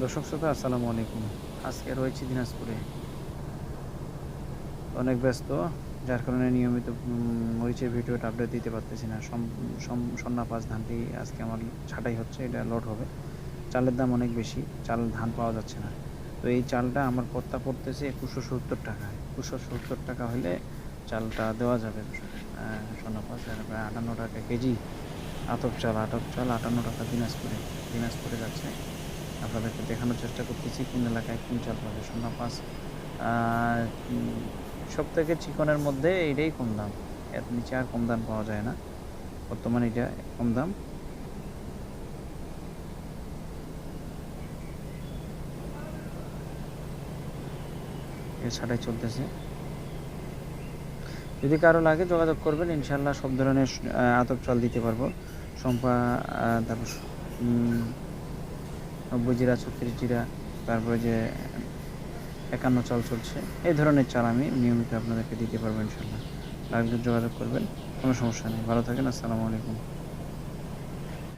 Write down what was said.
দর্শক শ্রোতা, আসসালামু আলাইকুম। আজকে রয়েছি দিনাজপুরে। অনেক ব্যস্ত, যার কারণে নিয়মিত মরিচের ভিডিওটা আপডেট দিতে পারতেছি না। সম- সম- সন্না পাঁচ ধানটি আজকে আমার ছাটাই হচ্ছে, এটা লোড হবে। চালের দাম অনেক বেশি, চাল ধান পাওয়া যাচ্ছে না। তো এই চালটা আমার পত্তা পড়তেছে একুশশো সত্তর টাকা। একুশশো সত্তর টাকা হলে চালটা দেওয়া যাবে। সন্না পাঁচ প্রায় আটান্ন টাকা কেজি। আতপ চাল আতপ চাল আটান্ন টাকা দিনাজপুরে। দিনাজপুরে যাচ্ছে। আপনাদেরকে দেখানোর চেষ্টা করতেছি, কোন এলাকায় কোন চাল পাবে সোনা পাঁচ সব থেকে চিকনের মধ্যে এইটাই কম দাম। এর নিচে আর কম দাম পাওয়া যায় না। বর্তমানে এটা কম দাম। ছাটাই চলতেছে। যদি কারও লাগে যোগাযোগ করবেন ইনশাল্লাহ সব ধরনের আতপ চাল দিতে পারব। সম্পা তারপর নব্বই জিরা, ছত্রিশ জিরা, তারপরে যে একান্ন চাল চলছে, এই ধরনের চাল আমি নিয়মিত আপনাদেরকে দিতে পারব ইনশাল্লাহ লাগলে যোগাযোগ করবেন, কোনো সমস্যা নেই। ভালো থাকেন, আসসালামু আলাইকুম।